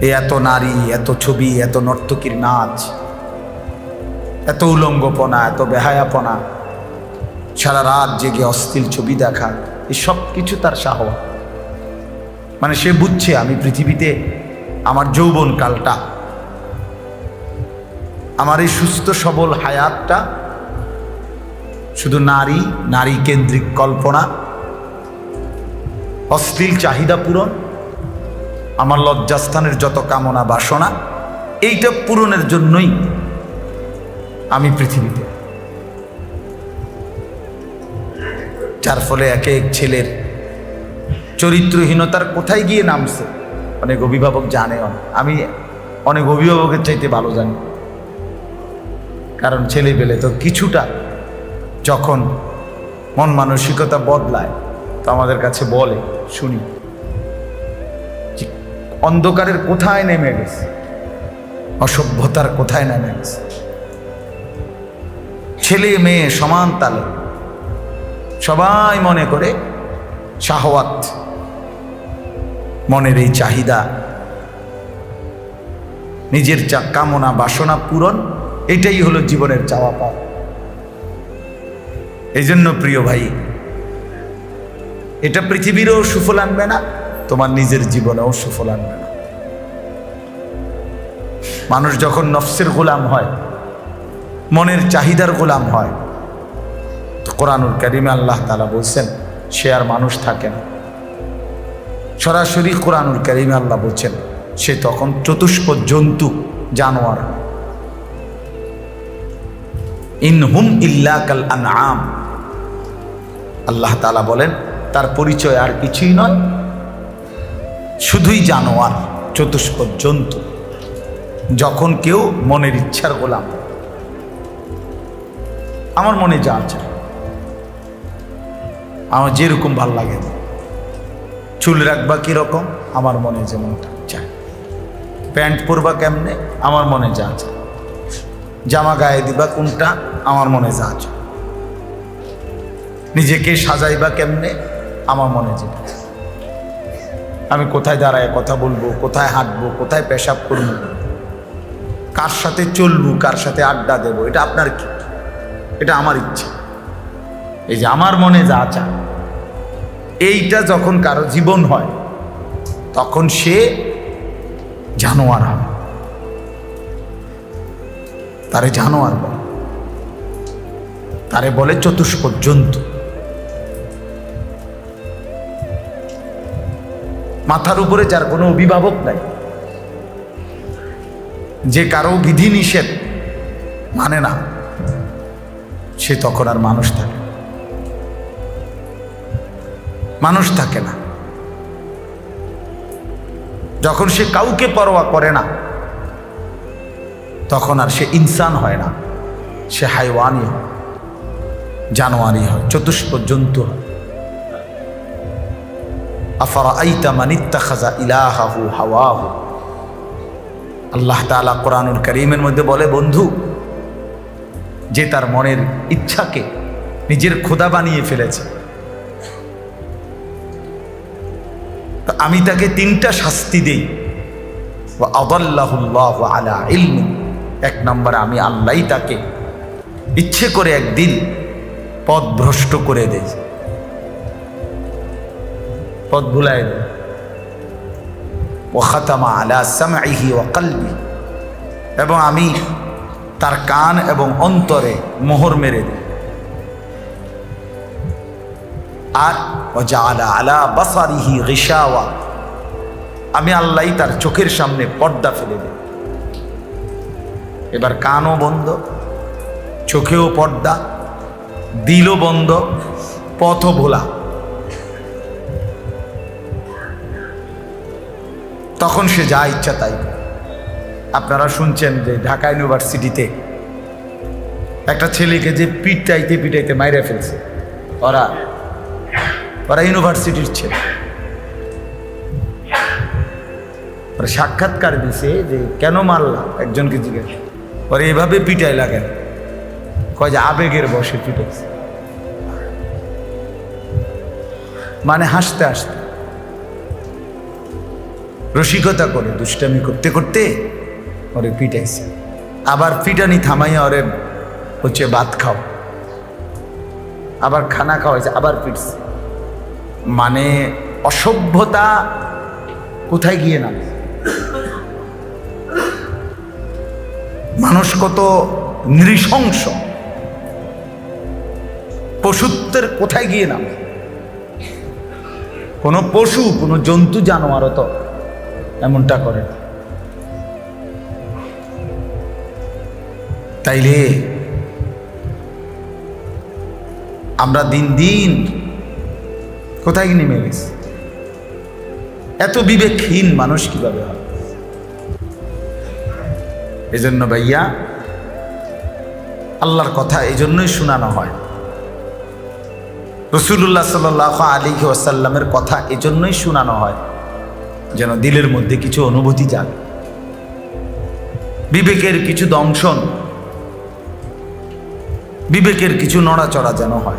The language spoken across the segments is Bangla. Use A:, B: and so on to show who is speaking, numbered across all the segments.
A: এ এত নারী, এত ছবি, এত নর্তকীর নাচ, এত উলঙ্গপনা, এত বেহায়াপনা। সারা রাত জেগে অস্থির ছবি দেখা এই সব কিছু তার সাহবা মানে সে বুঝছে আমি পৃথিবীতে আমার যৌবন কালটা। আমার এই সুস্থ সবল হায়াতটা শুধু নারী নারী কেন্দ্রিক কল্পনা, অশ্লীল চাহিদা পূরণ আমার লজ্জাস্থানের যত কামনা বাসনা, এইটা পূরণের জন্যই আমি পৃথিবীতে। যার ফলে এক এক ছেলের চরিত্রহীনতার কোথায় গিয়ে নামছে, অনেক অভিভাবক জানে অনেক। আমি অনেক অভিভাবকের চাইতে ভালো জানি। কারণ ছেলে পেলে তো কিছুটা যখন মন মানসিকতা বদলায়, তো আমাদের কাছে বলে, শুনি। অন্ধকারের কোথায় নেমে গেছে? অসভ্যতার কোথায় নেমে গেছে? ছেলে মেয়ে সমান তালে। সবাই মনে করে শাহওয়াত মনের এই চাহিদা, নিজের চা কামনা বাসনা পূরণ, এটাই হলো জীবনের চাওয়া পাওয়া। এই জন্য প্রিয় ভাই, এটা পৃথিবীরও সুফল আনবে না। তোমার নিজের জীবনেও সুফল আনবে না। মানুষ যখন নফসের গোলাম হয়, মনের চাহিদার গোলাম হয় কোরআনুল করিমে আল্লাহ তালা বলছেন, সে আর মানুষ থাকে না। সরাসরি কোরআনুল করিমে আল্লাহ বলছেন, সে তখন চতুষ্প জন্তু, জানোয়ার। ইনহুম ইল্লা কাল আনআম। আল্লাহ তালা বলেন, তার পরিচয় আর কিছুই নয় শুধুই জানোয়ার চতুষ্প জন্তু, যখন কেউ মনের ইচ্ছার গোলাম। আমার মনে যা আছে, আমার যেরকম ভালো লাগে, চুল রাখবা কীরকম, আমার মনে যেমনটা চায়। প্যান্ট পরবা কেমনে, আমার মনে যা আছে। জামা গায়ে দিবা কোনটা, আমার মনে যা আছে। নিজেকে সাজাইবা কেমনে, আমার মনে যেটা। আমি কোথায় দাঁড়ায় কথা বলব, কোথায় হাঁটবো, কোথায় পেশাব করব? কার সাথে চলবো, কার সাথে আড্ডা দেবো? এটা আপনার কি? এটা আমার ইচ্ছে। এই যে আমার মনে যা চায় এইটা যখন কারও জীবন হয়, তখন সে জানোয়ার হবে। তারে জানোয়ার বলে। তারে বলে চতুষ্প মাথার উপরে যার কোনো অভিভাবক নাই। যে কারও বিধি নিষেধ মানে না, সে তখন আর মানুষ থাকে। মানুষ থাকে না। যখন সে কাউকে পরোয়া করে না, তখন আর সে ইনসান হয় না, সে হাইওয়ানই হয়, জানোয়ারি হয় চতুষ্প জন্তু হয়। আফারা আইতা মানিত্তা খাজা ইলাহাহু হাওয়াহু? আল্লাহ তাআলা কোরআনুল করিমের মধ্যে বলে, বন্ধু, যে তার মনের ইচ্ছাকে নিজের খোদা বানিয়ে ফেলেছে। আমি তাকে তিনটা শাস্তি দেই। আদাল্লাহুল্লাহ আলা ইলমি। এক নম্বরে আমি আল্লাহ তাকে ইচ্ছে করে একদিন পথ ভ্রষ্ট করে দেই। পথ ভুলাই দেয়। ও খাতামা আলা সামাইহি ও কালবি। এবং আমি তার কান এবং অন্তরে মোহর মেরে দিই। আর ও জালা আলা বাসারিহি রিসাওয়া আমি আল্লাহ তার চোখের সামনে পর্দা ফেলে দিই। এবার কানও বন্ধ, চোখেও পর্দা, দিলও বন্ধ, পথও ভোলা। তখন সে যা ইচ্ছা তাই আপনারা শুনছেন যে ঢাকা ইউনিভার্সিটিতে একটা ছেলেকে যে পিটাইতে পিটাইতে মাইরে ফেলছে। ওরা ওরা ইউনিভার্সিটির ছেলে। ওরা সাক্ষাৎকার দিছে যে, কেন মারলাম একজনকে জিজ্ঞেস ওরা এভাবে পিটাই লাগেন কয় যে, আবেগের বসে পিটাইছে। মানে হাসতে হাসতে। রসিকতা করে, দুষ্টামি করতে করতে ওরে পিটাইছে আবার পিটানি থামাইয়া ওরে হচ্ছে ভাত খাও। আবার খানা খাওয়াইছে আবার পিটছে মানে অসভ্যতা কোথায় গিয়ে নামে? মানুষ কত নৃশংস। পশুত্বের কোথায় গিয়ে নামে? কোনো পশু, কোনো জন্তু, জানোয়ারও তো এমনটা করে। তাইলে আমরা দিন দিন কোথায় নেমে গেছি? এত বিবেকহীন মানুষ কীভাবে হয় এজন্য ভাইয়া, আল্লাহর কথা এই জন্যই শোনানো হয়। রসুল্লাহ সাল আলী ওয়াসাল্লামের কথা এজন্যই শোনানো হয়। যেন দিলের মধ্যে কিছু অনুভূতি যাক বিবেকের কিছু দংশন, বিবেকের কিছু নড়াচড়া যেন হয়।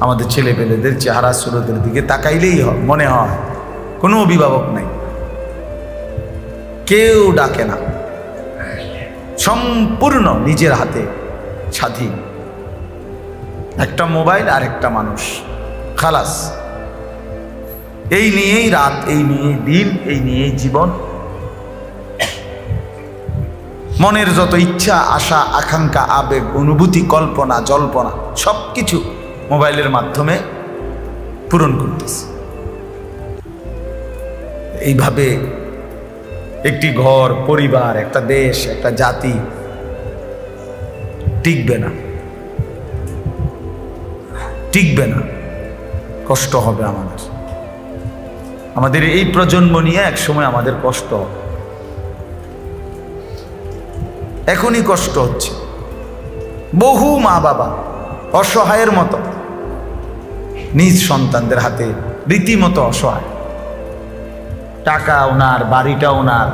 A: আমাদের ছেলে পেলেদের চেহারা সুরতের দিকে তাকাইলেই মনে হয় কোনো অভিভাবক নাই। কেউ ডাকে না। সম্পূর্ণ নিজের হাতে স্বাধীন। একটা মোবাইল আর একটা মানুষ। খালাস। এই নিয়েই রাত, এই নিয়েই দিন, এই নিয়েই জীবন। মনের যত ইচ্ছা, আশা, আকাঙ্ক্ষা, আবেগ, অনুভূতি, কল্পনা, জল্পনা সব কিছু মোবাইলের মাধ্যমে পূরণ করতেছে। এইভাবে একটি ঘর, পরিবার, একটা দেশ, একটা জাতি টিকবে না। টিকবে না। কষ্ট হবে আমাদের। আমাদের এই প্রজন্ম নিয়ে একসময় আমাদের কষ্ট এখনই কষ্ট হচ্ছে। বহু মা বাবা অসহায়ের মতো, নিজ সন্তানদের হাতে রীতিমতো অসহায়। টাকা ওনার বাড়িটা ওনার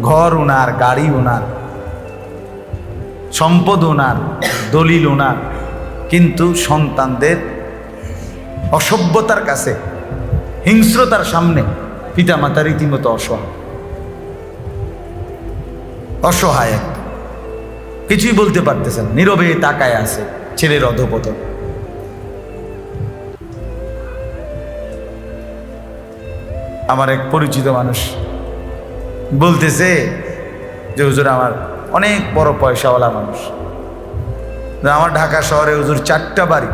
A: ঘর ওনার গাড়ি ওনার সম্পদ ওনার দলিল ওনার কিন্তু সন্তানদের অসভ্যতার কাছে হিংস্রতার সামনে পিতামাতা রীতিমতো অসহায় অসহায় কিছুই বলতে পারতেছেন নীরবে তাকায় আছে ছেলের অধপতন। আমার এক পরিচিত মানুষ বলতেছে যে, হুজুর, আমার অনেক বড় পয়সাওয়ালা মানুষ। আমার ঢাকা শহরে হুজুর চারটা বাড়ি।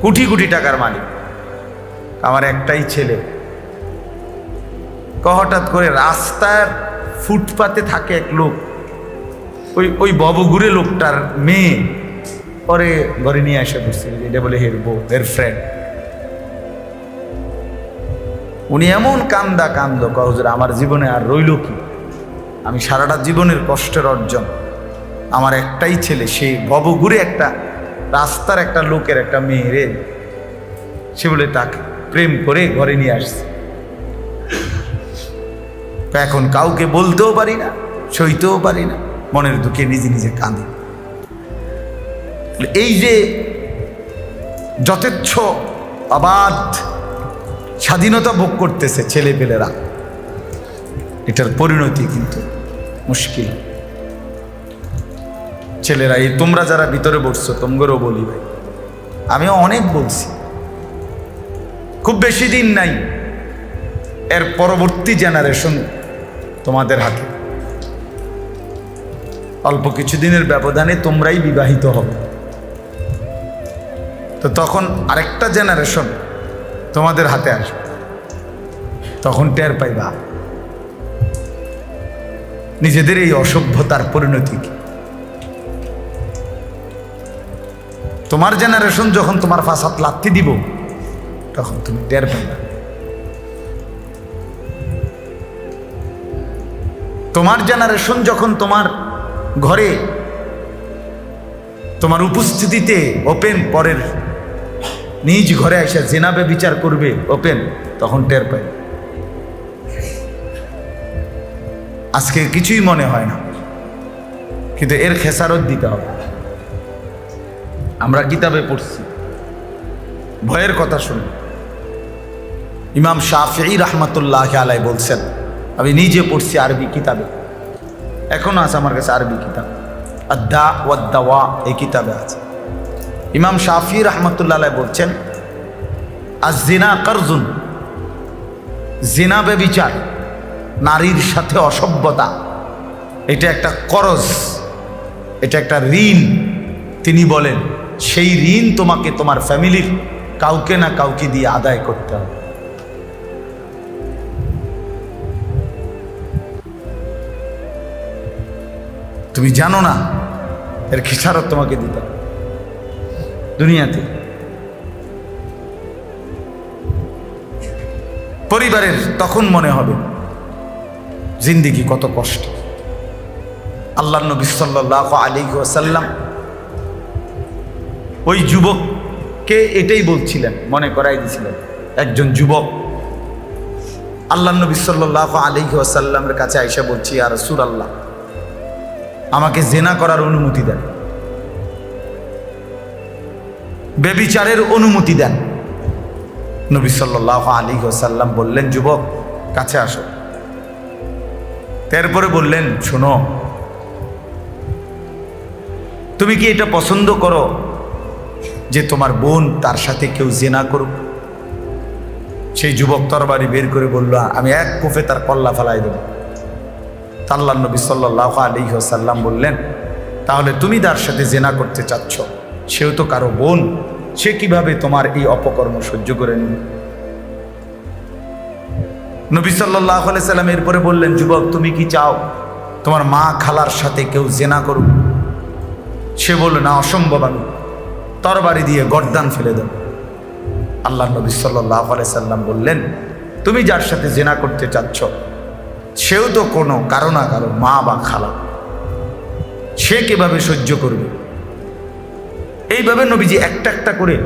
A: কোটি কোটি টাকার মালিক। আমার একটাই ছেলে। হঠাৎ করে রাস্তার ফুটপাতে থাকে এক লোক। ওই ওই ববগুড়ে লোকটার মেয়ে। পরে ঘরে নিয়ে আসে বুঝতে এটা বলে হের বউ, হের ফ্রেন্ড উনি এমন কান্দা কান্দ কহজুর আমার জীবনে আর রইল কি? আমি সারাটা জীবনের কষ্টের অর্জন। আমার একটাই ছেলে, সে ভবঘুরে একটা রাস্তার একটা লোকের একটা মেয়েরে সে বলে, তাকে প্রেম করে ঘরে নিয়ে আসছে। এখন কাউকে বলতেও পারি না, সইতেও পারি না, মনের দুঃখে নিজে নিজে কাঁদে। এই যে যথেচ্ছ অবাধ স্বাধীনতা ভোগ করতেছে ছেলেপেলেরা, এটার পরিণতি কিন্তু মুশকিল। ছেলেরা, এই তোমরা যারা ভিতরে বসছো তোমগরও বলি ভাই। আমিও অনেক বলছি। খুব বেশি দিন নাই। এর পরবর্তী জেনারেশন তোমাদের হাতে। অল্প কিছুদিনের ব্যবধানে তোমরাই বিবাহিত হবে। তো তখন আরেকটা জেনারেশন তোমাদের হাতে আসবে। তখন টের পাইবা। নিজেদের এই অসভ্যতার পরিণতি কি? তোমার জেনারেশন যখন তোমার ফাঁসাত লাথি দিব, তখন তুমি টের পাইবা। তোমার জেনারেশন যখন তোমার ঘরে, তোমার উপস্থিতিতে ওপেন পরের নিজ ঘরে এসে জেনাবে বিচার করবে ওপেন তখন টের পাই আজকে কিছুই মনে হয় না, কিন্তু এর খেসারত দিতে হবে। আমরা কিতাবে পড়ছি। ভয়ের কথা শুনি ইমাম শাহি রহমতুল্লাহ আলাই বলছেন, আমি নিজে পড়ছি আরবি কিতাবে। এখনও আছে আমার কাছে আরবি কিতাব। আদা ওয়াদ্দাওয়া এই কিতাবে আছে। ইমাম শাফি রহমতুল্লাহ আলাই বলছেন আর জিনা কারজুন, জিনা বেবিচার, নারীর সাথে অসভ্যতা, এটা একটা করজ, এটা একটা ঋণ, তিনি বলেন। সেই ঋণ তোমাকে তোমার ফ্যামিলির কাউকে না কাউকে দিয়ে আদায় করতে হবে। তুমি জানো না, এর খেসারত তোমাকে দিতে দুনিয়াতে পরিবারের তখন মনে হবে জিন্দিগি কত কষ্ট। আল্লাহ নবী সাল্লাহ আলী ওসাল্লাম ওই যুবককে এটাই বলছিলেন, মনে করাই দিয়েছিলেন একজন যুবক। আল্লাহ নবী সাল্লাহ আলী ওসাল্লামের কাছে আইসা বলছি আর সুর আল্লাহ আমাকে জেনা করার অনুমতি দেন। বেবিচারের অনুমতি দেন। নবী সাল্লাহ আলী ওসাল্লাম বললেন, যুবক, কাছে আসো। তারপরে বললেন, শোনো, তুমি কি এটা পছন্দ করো? যে তোমার বোন তার সাথে কেউ জেনা করুক। সেই যুবক তরবারি বের করে বলল, আমি এক কুফে তার কল্লা ফেলাই দেব। তাল্লা নবী সাল্লাহ আলী সাল্লাম বললেন, তাহলে তুমি তার সাথে জেনা করতে চাচ্ছ। সেও তো কারও বোন। সে কীভাবে তোমার এই অপকর্ম সহ্য করে নিবে? নবী সাল্লাহ সাল্লাম এরপরে বললেন, যুবক, তুমি কি চাও তোমার মা খালার সাথে কেউ জেনা করুক? সে বলল, না, অসম্ভব আমি। তরবারি দিয়ে গর্দান ফেলে দেব। আল্লাহ নবী সাল্লাহ সাল্লাম বললেন, তুমি যার সাথে জেনা করতে চাচ্ছ, সেও তো কোনো কারও না কারও মা বা খালা। সে কীভাবে সহ্য করবে? এইভাবে নবীজি একটা একটা করে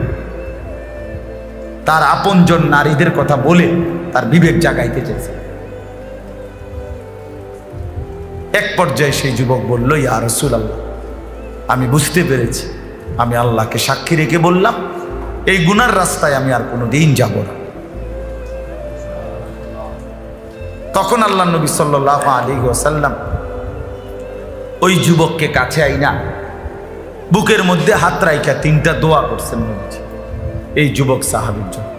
A: তার আপনজন নারীদের কথা বলে তার বিবেক জাগাইতে চেয়েছে এক পর্যায়ে সেই যুবক বলল, ইয়া রসুল আল্লাহ আমি বুঝতে পেরেছি আমি আল্লাহকে সাক্ষী রেখে বললাম, এই গুনার রাস্তায় আমি আর কোনো দিন যাব না। তখন আল্লাহ নবী সাল্লাহ আলী ওসাল্লাম ওই যুবককে কাছে আইনা, বুকের মধ্যে হাত রাইখা তিনটা দোয়া করছেন নবীজি, এই যুবক সাহাবির জন্য।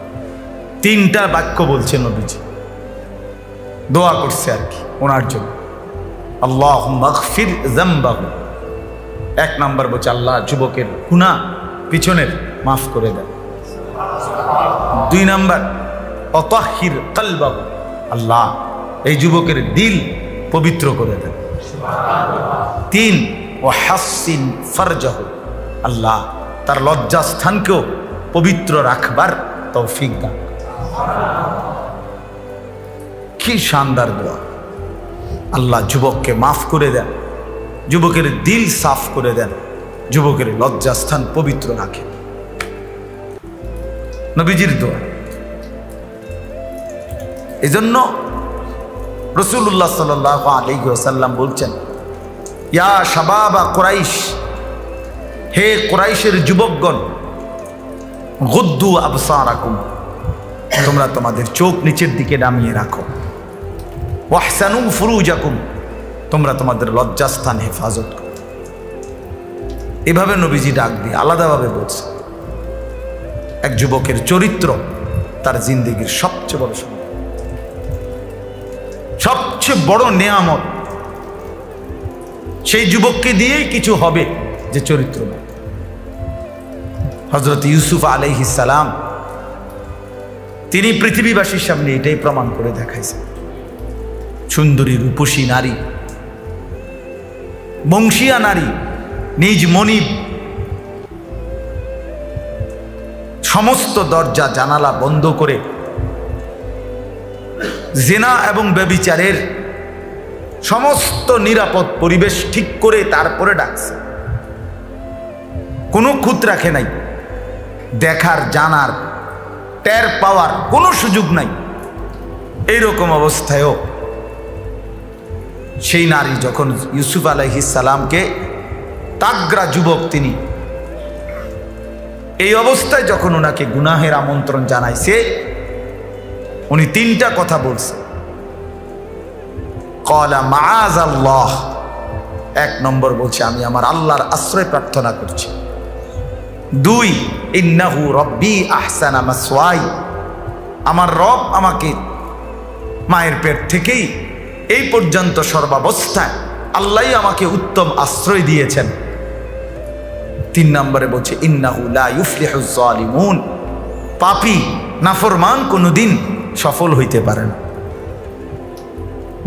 A: তিনটা বাক্য বলছে নবীজি, দোয়া করছে আর কি ওনার জন্য। আল্লাহ মগফির জাম্বাহু এক নাম্বার বলছে, আল্লাহ যুবকের গুণা পিছনের মাফ করে দেন। দুই নাম্বার, অতাহির কালবাহু, আল্লাহ এই যুবকের দিল পবিত্র করে দেন। তিন ও হাসিন ফরজাহ, আল্লাহ তার লজ্জাস্থানকেও পবিত্র রাখবার তৌফিক দান। কি শানদার দোয়া। আল্লাহ যুবককে মাফ করে দেন। যুবকের দিল সাফ করে দেন, যুবকের লজ্জাস্থান পবিত্র রাখে নবীজির দোয়া। এজন্য রসুল্লাহ সাল আলী সাল্লাম বলছেন, ইয়া শাবাবা কোরাইশ, হে কোরাইশের যুবকগণ, গদ্দু আবসা রাখুন তোমরা তোমাদের চোখ নিচের দিকে নামিয়ে রাখো। ওয়াহসানু ফুরুজাকুম তোমরা তোমাদের লজ্জাস্থান হেফাজত করো। এভাবে নবীজি ডাক দিয়ে আলাদাভাবে বলছে, এক যুবকের চরিত্র তার জিন্দিগির সবচেয়ে বড় সম্পদ সবচেয়ে বড় নেয়ামত সেই যুবককে দিয়েই কিছু হবে যে চরিত্র হজরত ইউসুফ আলহিসাম তিনি পৃথিবীবাসীর সামনে এটাই প্রমাণ করে দেখাইছেন। সুন্দরী রূপসী নারী বংশীয়া নারী, নিজ মনিব। সমস্ত দরজা জানালা বন্ধ করে জেনা এবং ব্যবিচারের সমস্ত নিরাপদ পরিবেশ ঠিক করে তারপরে ডাকছে। কোনো খুঁত রাখে নাই। দেখার, জানার, টের পাওয়ার কোনো সুযোগ নাই। এইরকম অবস্থায়ও সেই নারী যখন ইউসুফ আলহিসাল্লামকে তাগরা যুবক তিনি, এই অবস্থায় যখন ওনাকে গুনাহের আমন্ত্রণ জানাইছে, উনি তিনটা কথা বলছে। কলা মাজ আল্লাহ। এক নম্বর বলছে, আমি আমার আল্লাহর আশ্রয় প্রার্থনা করছি। দুই, ইন্নাহু রব্বি আহসানা মাসওয়াই। আমার রব আমাকে মায়ের পেট থেকেই এই পর্যন্ত সর্বাবস্থায় আল্লাহ আমাকে উত্তম আশ্রয় দিয়েছেন। তিন নম্বরে বলছে, ইন্নাহু লা ইউফলিহু যালিমুন পাপী, নাফরমান কোনোদিন সফল হইতে পারে না।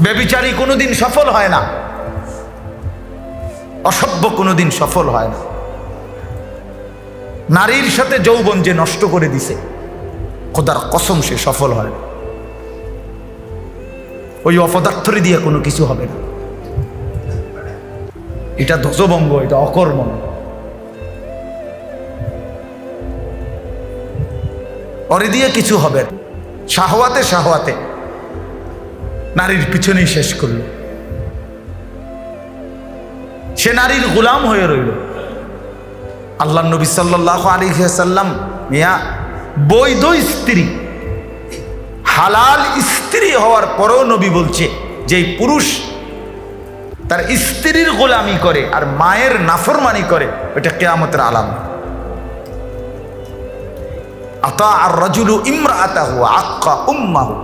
A: বেবিচারী কোনোদিন সফল হয় না। অসভ্য কোনোদিন সফল হয় না। নারীর সাথে যৌবন যে নষ্ট করে দিছে, খোদার কসম সে সফল হয় না। ওই অপদার্থরে দিয়ে কোনো কিছু হবে না। এটা ধ্বজভঙ্গ, এটা অকর্মণ ওরে দিয়ে কিছু হবে। শাহওয়াতে শাহওয়াতে। নারীর পিছনেই শেষ করল। সে নারীর গোলাম হয়ে রইল। আল্লাহ নবী সাল্লাহ আলী সাল্লাম মিয়া বৈধ স্ত্রী হালাল স্ত্রী হওয়ার পরেও নবী বলছে যে পুরুষ তার স্ত্রীর গোলামি করে আর মায়ের নাফরমানি করে, এটা কেয়ামতের আলাম আতা আর রাজুলু ইমরা আতাহু আক্কা উম্মাহু।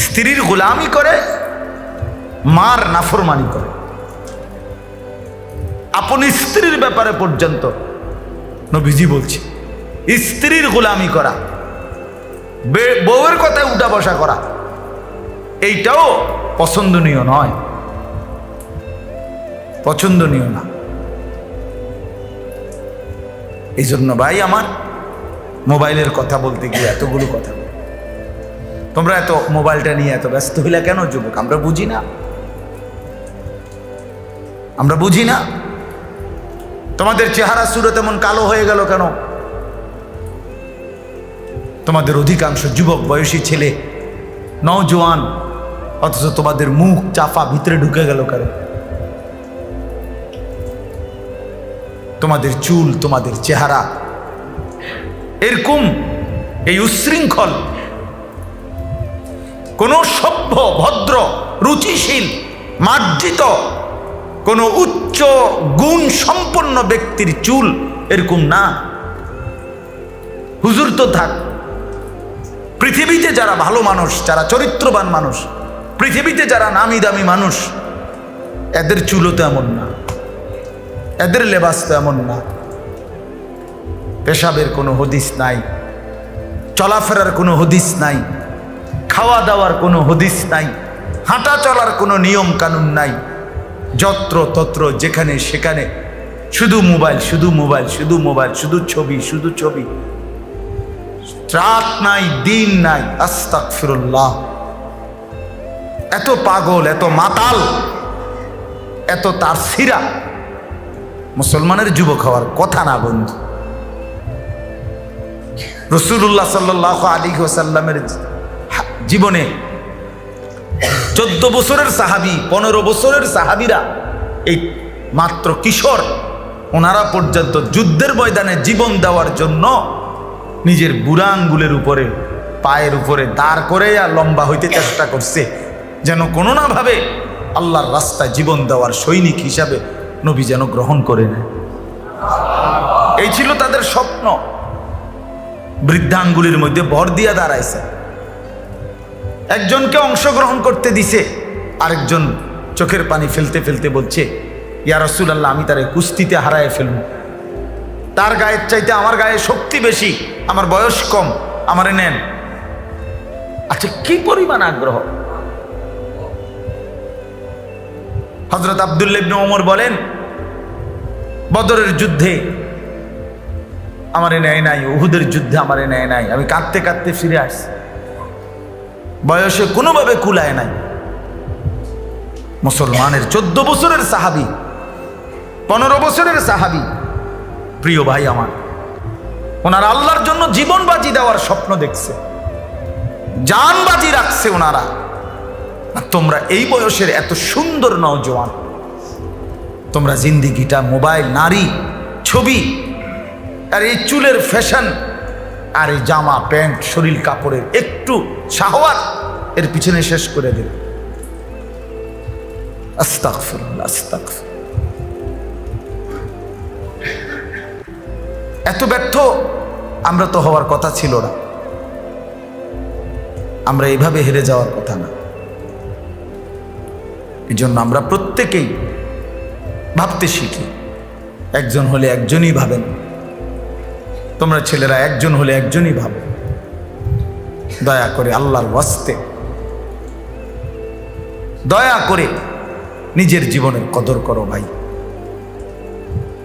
A: স্ত্রীর গোলামি করে, মার নাফরমানি করে। আপন স্ত্রীর ব্যাপারে পর্যন্ত নবীজি বলছে, স্ত্রীর গোলামি করা। বউয়ের কথায় উঠা বসা করা। এইটাও পছন্দনীয় নয়। পছন্দনীয় না। এই জন্য ভাই আমার মোবাইলের কথা বলতে গিয়ে এতগুলো কথা তোমরা এত মোবাইলটা নিয়ে এত ব্যস্ত হইলা কেন, যুবক? আমরা বুঝি না। আমরা বুঝি না। তোমাদের চেহারা সুরত এমন কালো হয়ে গেল কেন? তোমাদের অধিকাংশ যুবক বয়সী ছেলে নওজোয়ান, অথচ তোমাদের মুখ চাপা ভিতরে ঢুকে গেল কেন তোমাদের চুল, তোমাদের চেহারা। এরকম এই উচ্ছৃঙ্খল কোন সভ্য, ভদ্র, রুচিশীল, মার্জিত, কোন উচ্চ গুণ সম্পন্ন ব্যক্তির চুল এরকম না। হুজুর তো থাক পৃথিবীতে যারা ভালো মানুষ, যারা চরিত্রবান মানুষ, পৃথিবীতে যারা নামি দামি মানুষ, এদের চুলও তো এমন না। এদের লেবাস তো এমন না। পেশাবের কোনো হদিস নাই। চলাফেরার কোনো হদিস নাই। খাওয়া দাওয়ার কোনো হদিস নাই। হাঁটা চলার কোনো নিয়ম কানুন নাই। যত্র, তত্র, যেখানে, সেখানে। শুধু মোবাইল শুধু মোবাইল শুধু মোবাইল, শুধু ছবি শুধু ছবি। রাত নাই, দিন নাই আস্তাক ফিরুল্লাহ এত পাগল, এত মাতাল, এত তার সিরা। মুসলমানের যুবক হওয়ার কথা না, বন্ধু। রসুল্লাহ সাল্লাহ আলী ওসাল্লামের জীবনে চোদ্দ বছরের সাহাবি, পনেরো বছরের সাহাবিরা এই মাত্র কিশোর, ওনারা পর্যন্ত যুদ্ধের ময়দানে জীবন দেওয়ার জন্য নিজের বুড়া আঙ্গুলের উপরে, পায়ের উপরে দাঁড় করে আর লম্বা হইতে চেষ্টা করছে, যেন কোনো না ভাবে আল্লাহর রাস্তায় জীবন দেওয়ার সৈনিক হিসাবে নবী যেন গ্রহণ করে নেয়। এই ছিল তাদের স্বপ্ন। বৃদ্ধাঙ্গুলির মধ্যে ভর দিয়া দাঁড়াইছে। একজনকে অংশগ্রহণ করতে দিছে, আরেকজন চোখের পানি ফেলতে ফেলতে বলছে, ইয়া রসুল আল্লাহ আমি তার কুস্তিতে হারায় ফেলব। তার গায়ের চাইতে আমার গায়ে শক্তি বেশি আমার বয়স কম আমারে নেন। আচ্ছা কি পরিমাণ আগ্রহ? হজরত আবদুল্লিবনে ওমর বলেন বদরের যুদ্ধে আমারে নেয় নাই উহুদের যুদ্ধে আমারে নেয় নাই আমি কাঁদতে কাঁদতে ফিরে আসছি। বয়সে কোনোভাবে কুলায় নাই। মুসলমানের চোদ্দ বছরের সাহাবি পনেরো বছরের সাহাবি প্রিয় ভাই আমার ওনারা আল্লাহর জন্য জীবন বাজি দেওয়ার স্বপ্ন দেখছে জান বাজি রাখছে ওনারা তোমরা এই বয়সের এত সুন্দর নওজোয়ান তোমরা জিন্দিগিটা মোবাইল নারী ছবি আর এই চুলের ফ্যাশন আর এই জামা প্যান্ট শরীর কাপড়ের একটু শাহওয়াত এর পিছনে শেষ করে দেবে আস্তাগফিরুল্লাহ, আস্তাগফিরুল্লাহ। এত ব্যর্থ? আমরা তো হওয়ার কথা ছিল না। আমরা এইভাবে হেরে যাওয়ার কথা না। এই জন্য আমরা প্রত্যেকেই ভাবতে শিখি, একজন হলে একজনই ভাবেন। তোমরা ছেলেরা, একজন হলে একজনই ভাবো। দয়া করে আল্লাহর ওয়াস্তে। দয়া করে নিজের জীবনের কদর করো ভাই।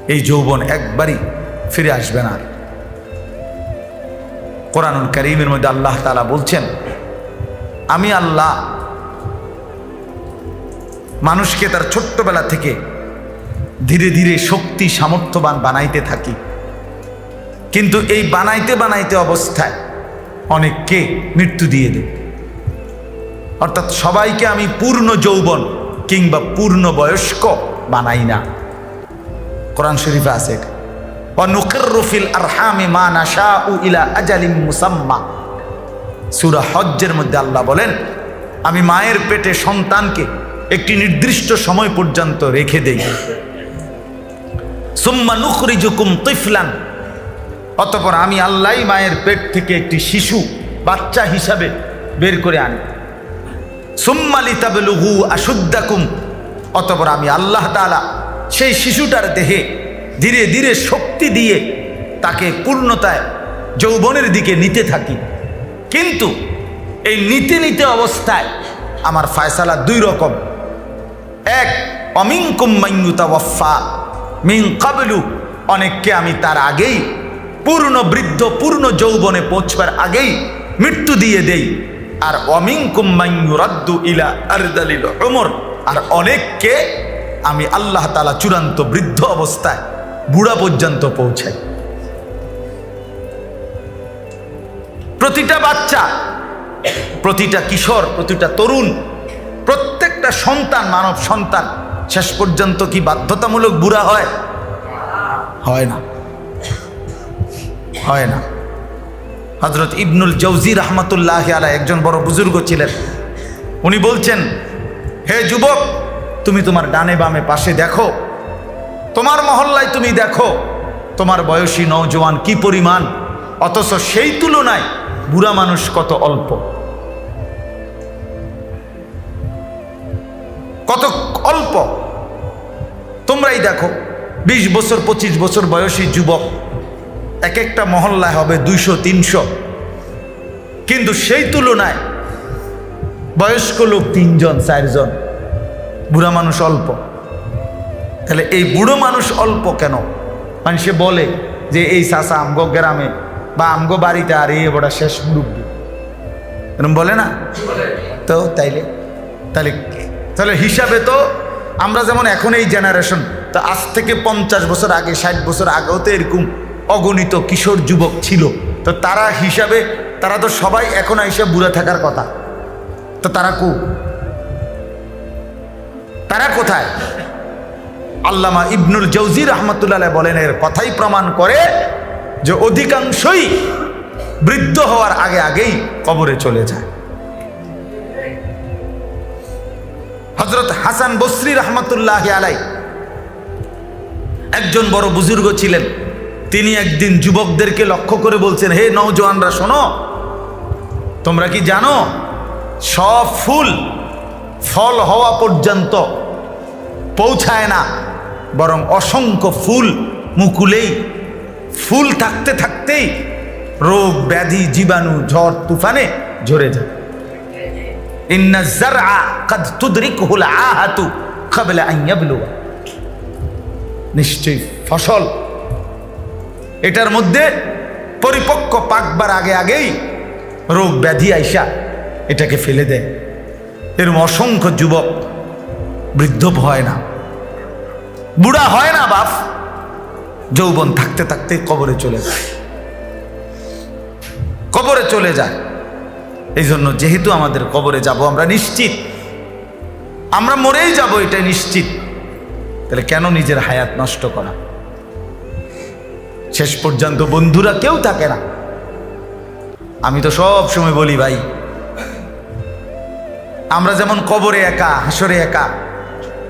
A: এই যৌবন একবারই ফিরে আসবে না। কোরআনুল করিমের মধ্যে আল্লাহ তালা বলছেন, আমি আল্লাহ, মানুষকে তার ছোট্টবেলা থেকে ধীরে ধীরে শক্তি, সামর্থ্যবান বানাইতে থাকি। কিন্তু এই বানাইতে বানাইতে অবস্থায় অনেককে মৃত্যু দিয়ে দেব অর্থাৎ সবাইকে আমি পূর্ণ যৌবন কিংবা পূর্ণ বয়স্ক বানাই না। কোরআন শরীফে আছে আরহামে মা নাশা উ ইলা মুসাম্মা হজ্জের মধ্যে আল্লাহ বলেন, আমি মায়ের পেটে সন্তানকে একটি নির্দিষ্ট সময় পর্যন্ত রেখে দেই। সুম্মা নুখরি জুকুম তৈফলান। অতপর আমি আল্লাহ মায়ের পেট থেকে একটি শিশু, বাচ্চা হিসাবে বের করে আনি। সুম্মালি তাবেলুহু আশুদ্দাকুম। অতপর আমি আল্লাহ তালা সেই শিশুটার দেহে ধীরে ধীরে শক্তি দিয়ে তাকে পূর্ণতায় যৌবনের দিকে নিতে থাকি। কিন্তু এই নিতে নিতে অবস্থায় আমার ফায়সালা দুই রকম। এক অমিনকুম মাইয়ুতা ওয়াফা মিন কাবলু, অনেককে আমি তার আগেই পূর্ণ বৃদ্ধ, পূর্ণ যৌবনে পৌঁছবার আগেই মৃত্যু দিয়ে দেই। আর অমিনকুম মাইয়ুরাদ্দু ইলা আরদালিল উমর। আর অনেককে আমি আল্লাহ তাআলা চূড়ান্ত বৃদ্ধ অবস্থায় বুড়া পর্যন্ত পৌঁছায় প্রতিটা বাচ্চা, প্রতিটা কিশোর, প্রতিটা তরুণ, প্রত্যেকটা সন্তান, মানব সন্তান, শেষ পর্যন্ত কি বাধ্যতামূলক বুড়া হয়? হয় না। হয় না। হজরত ইবনুল জৌজি রহমতুল্লাহ আলা একজন বড় বুজুর্গ ছিলেন। উনি বলছেন, হে যুবক, তুমি তোমার ডানে বামে পাশে দেখো তোমার মহল্লায় তুমি দেখো, তোমার বয়সী নৌজওয়ান কি পরিমাণ? অথচ সেই তুলনায় বুড়া মানুষ কত অল্প। কত অল্প। তোমরাই দেখো, বিশ বছর, পঁচিশ বছর বয়সী যুবক এক একটা মহল্লায় হবে দুইশো, তিনশো। কিন্তু সেই তুলনায় বয়স্ক লোক তিনজন, চারজন, বুড়া মানুষ অল্প। তাহলে এই বুড়ো মানুষ অল্প কেন? মানুষে বলে যে এই চাষা আমগো গ্রামে বা আমগো বাড়িতে আর এই বড় শেষ মুরব্বী। এরকম বলে না? তো তাইলে তাহলে তাহলে হিসাবে তো আমরা যেমন এখন এই জেনারেশন তো আজ থেকে পঞ্চাশ বছর আগে, ষাট বছর আগেও তো এরকম অগণিত কিশোর যুবক ছিল। তো তারা হিসাবে, তারা তো সবাই এখন এসে বুড়ে থাকার কথা। তো তারা কু? তারা কোথায়? আল্লামা ইবনুল জৌজি রহমতুল্লাহ বলেন, এর কথাই প্রমাণ করে যে অধিকাংশই বৃদ্ধ হওয়ার আগে আগেই কবরে চলে যায়। হজরত হাসান বসরি রহমতুল্লাহ আলাই একজন বড় বুজুর্গ ছিলেন। তিনি একদিন যুবকদেরকে লক্ষ্য করে বলছেন, হে নৌজওয়ানরা শোনো, তোমরা কি জানো, সব ফুল ফল হওয়া পর্যন্ত পৌঁছায় না। বরং অসংখ্য ফুল মুকুলেই, ফুল থাকতে থাকতেই রোগ, ব্যাধি, জীবাণু, ঝড়, তুফানে ঝরে যায়। নিশ্চয়ই ফসল। এটার মধ্যে পরিপক্ক পাকবার আগে আগেই রোগ, ব্যাধি আইসা এটাকে ফেলে দেয়। এরম অসংখ্য যুবক বৃদ্ধ হয় না। বুড়া হয় না বাপ। যৌবন থাকতে থাকতে কবরে চলে যায়। কবরে চলে যায়। এই জন্য যেহেতু আমাদের কবরে যাব আমরা নিশ্চিত, আমরা মরেই যাব এটা নিশ্চিত। তাহলে কেন নিজের হায়াত নষ্ট করা? শেষ পর্যন্ত বন্ধুরা কেউ থাকে না। আমি তো সব সময় বলি ভাই, আমরা যেমন কবরে একা, হাসরে একা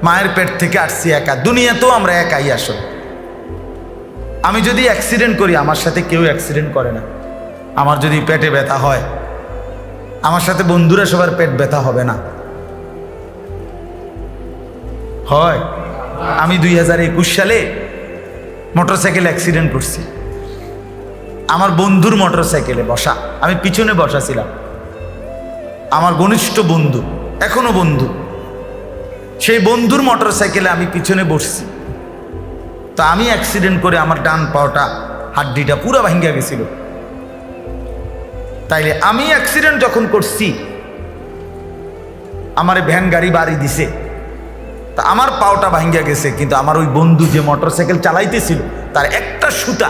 A: মায়ের পেট থেকে আসছি একা। দুনিয়াতেও আমরা একাই আসলে। আমি যদি অ্যাক্সিডেন্ট করি, আমার সাথে কেউ অ্যাক্সিডেন্ট করে না। আমার যদি পেটে ব্যথা হয়, আমার সাথে বন্ধুরা সবার পেট ব্যথা হবে না। হয়। আমি দুই হাজার একুশ সালে মোটরসাইকেল অ্যাক্সিডেন্ট করছি। আমার বন্ধুর মোটরসাইকেলে বসা। আমি পিছনে বসা ছিলাম। আমার ঘনিষ্ঠ বন্ধু, এখনও বন্ধু। সেই বন্ধুর মোটর সাইকেলে আমি পিছনে বসছি। তা আমি অ্যাক্সিডেন্ট করে আমার ডান পাওটা হাড্ডিটা পুরো ভাঙ্গা গেছিল। তাইলে আমি অ্যাক্সিডেন্ট যখন করছি, আমার ভ্যান গাড়ি বাড়ি দিছে। তা আমার পাওটা ভাঙ্গা গেছে, কিন্তু আমার ওই বন্ধু যে মোটর সাইকেল চালাইতেছিল, তার একটা সুতা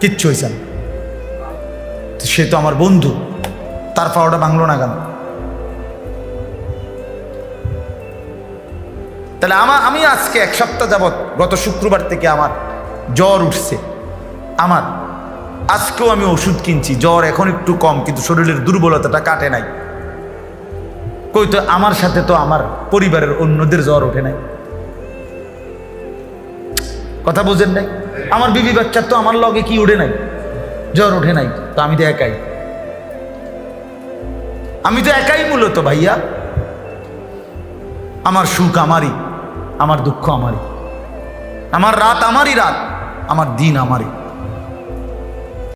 A: কিচ্ছু হয়েছে না। সে তো আমার বন্ধু, তার পাওটা ভাঙলো না কেন? তাহলে আমার আমি আজকে এক সপ্তাহ যাবৎ, গত শুক্রবার থেকে আমার জ্বর উঠছে। আমার, আজকেও আমি ওষুধ কিনছি, জ্বর এখন একটু কম, কিন্তু শরীরের দুর্বলতাটা কাটে নাই। কই তো, আমার সাথে তো আমার পরিবারের অন্যদের জ্বর ওঠে নাই। কথা বুঝেন নাই? আমার বিবি বাচ্চার তো আমার লগে কি উঠে নাই? জ্বর ওঠে নাই, তো আমি তো একাই। আমি তো একাই মূলত ভাইয়া। আমার সুখ আমারই। আমার দুঃখ আমারই। আমার রাত আমারই রাত আমার দিন আমারই।